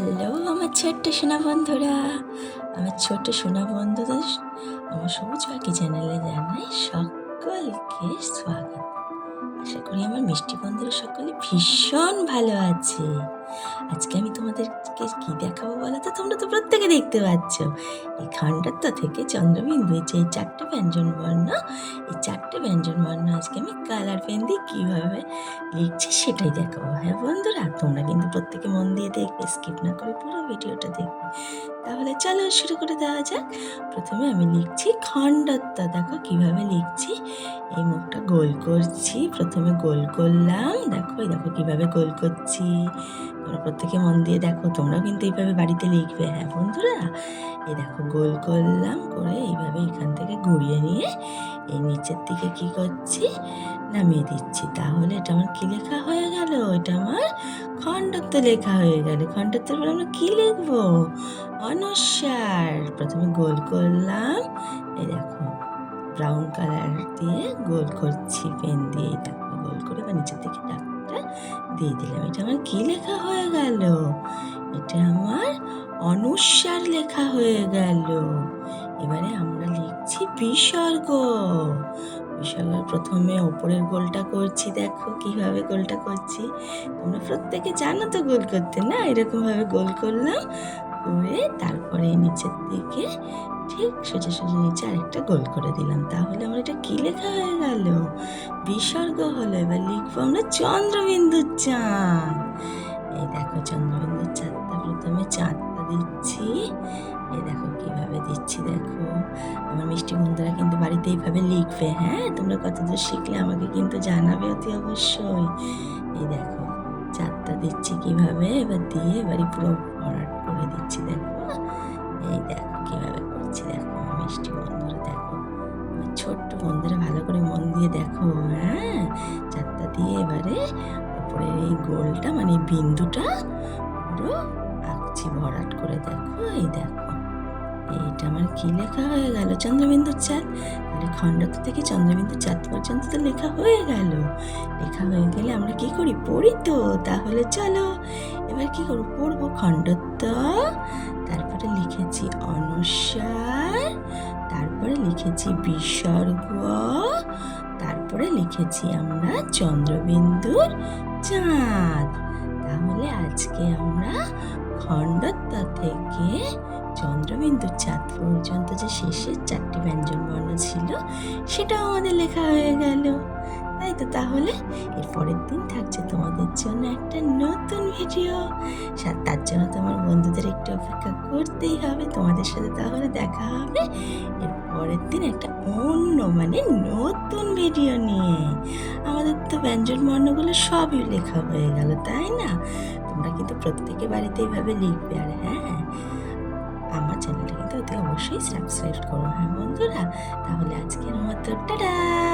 Hello, আমার ছোট্ট সোনা বন্ধুরা। আমার ছোট্ট সোনা বন্ধুদের, আমার সবুজ পাখি চ্যানেলে জানাই সকলকে স্বাগত। আশা করি আমার মিষ্টি বন্ধুরা সকলে ভীষণ ভালো আছে। আজকে আমি তোমাদেরকে কি দেখাবো বলো তো? তোমরা তো প্রত্যেকে দেখতে পাচ্ছ। এই খণ্ডত্ব থেকে চন্দ্রবিন্দু যে চারটে ব্যঞ্জন বর্ণ এই চারটে ব্যঞ্জন বর্ণ আজকে আমি কালার পেন দিয়ে কীভাবে লিখছি সেটাই দেখাবো। হ্যাঁ বন্ধুরা, তোমরা কিন্তু প্রত্যেকে মন দিয়ে দেখবে স্কিপ না করে পুরো ভিডিওটা দেখবে। তাহলে চলো শুরু করে দেওয়া যাক। প্রথমে আমি লিখছি খণ্ডত্ব। দেখো কীভাবে লিখছি। এই মুখটা গোল করছি, প্রথমে গোল করলাম। দেখো, এই দেখো কীভাবে গোল করছি। তোমরা প্রত্যেকে মন দিয়ে দেখো, তোমরাও কিন্তু এইভাবে বাড়িতে লিখবে হ্যাঁ বন্ধুরা? এই দেখো গোল করলাম, করে এইভাবে এখান থেকে ঘুরিয়ে নিয়ে এই নিচের দিকে কি করছি? নামিয়ে দিচ্ছি। তাহলে এটা আমার কী লেখা হয়ে গেল? এটা আমার খণ্ডত্ব লেখা হয়ে গেল। খণ্ডত্বের পর আমরা কী লিখব? অনস্যার। প্রথমে গোল করলাম, এই দেখো। ব্রাউন কালার দিয়ে গোল করছি পেন দিয়ে এই গোল করে বা নিচের দিকে ডাকটা দিয়ে দিলাম। এটা আমার কী লেখা হয়ে গেল? এটা আমার অনুসার লেখা হয়ে গেল। এবারে আমরা লিখছি বিসর্গ। বিসর্গের প্রথমে ওপরের গোলটা করছি, দেখো কীভাবে গোলটা করছি। তোমরা প্রত্যেকে জানো তো গোল করতে, না? এরকমভাবে গোল করলাম, করে তারপরে নিচের দিকে ঠিক সোজা সোজা নিচে আরেকটা গোল করে দিলাম। তাহলে আমার এটা কী লেখা হয়ে গেল? বিসর্গ হলো, এবার লিখব আমরা চন্দ্রবিন্দুর চাঁদ। এই দেখো চন্দ্রবিন্দুর চাঁদটা প্রথমে চাঁদটা দিচ্ছি। এই দেখো কীভাবে দিচ্ছি, দেখো। আমার মিষ্টি বন্ধুরা কিন্তু বাড়িতে এইভাবে লিখবে হ্যাঁ? তোমরা কতদূর শিখলে আমাকে কিন্তু জানাবে অতি অবশ্যই। এই দেখো চারটা দিচ্ছি কীভাবে? এবার দিয়ে এবারে পুরো ভরাট করে দিচ্ছি, দেখো। দেখো হ্যাঁ? চারটা দিয়ে এবারে উপরের এই গোলটা মানে বিন্দুটা পুরো আঁকছি, ভরাট করে দেখো, এই দেখো। এইটা আমার কি লেখা হয়ে গেল? চন্দ্রবিন্দুর চাঁদ? তাহলে খণ্ডত্ব থেকে চন্দ্রবিন্দু চাঁদ পর্যন্ত তো লেখা হয়ে গেল। লেখা হয়ে গেলে আমরা কি করি? পড়ি তো। তাহলে চলো, এবার কি করব? পড়ব খণ্ডত্ব তারপরে লিখেছি অনুসার, তারপরে লিখেছি বিসর্গ। তারপরে লিখেছি আমরা চন্দ্রবিন্দুর চাঁদ। তাহলে আজকে আমরা খণ্ডত্ব থেকে চন্দ্রবিন্দুর চাঁদ পর্যন্ত যে শেষের চারটি ব্যঞ্জন বর্ণ ছিল, সেটাও আমাদের লেখা হয়ে গেল। তাই তো তাহলে এর পরের দিন থাকছে তোমাদের জন্য একটা নতুন ভিডিও তার জন্য তোমার বন্ধুদের একটু অপেক্ষা করতেই হবে। তোমাদের সাথে তাহলে দেখা হবে এর পরের দিন একটা অন্য মানে নতুন ভিডিও নিয়ে। আমাদের তো ব্যঞ্জন বর্ণগুলো সবই লেখা হয়ে গেল, তাই না? তোমরা কিন্তু প্রত্যেকে বাড়িতে এইভাবে লিখবে আর হ্যাঁ আমার চ্যানেলটা কিন্তু অতি অবশ্যই সাবস্ক্রাইব করো। হ্যাঁ বন্ধুরা তাহলে আজকের মতো টাটা!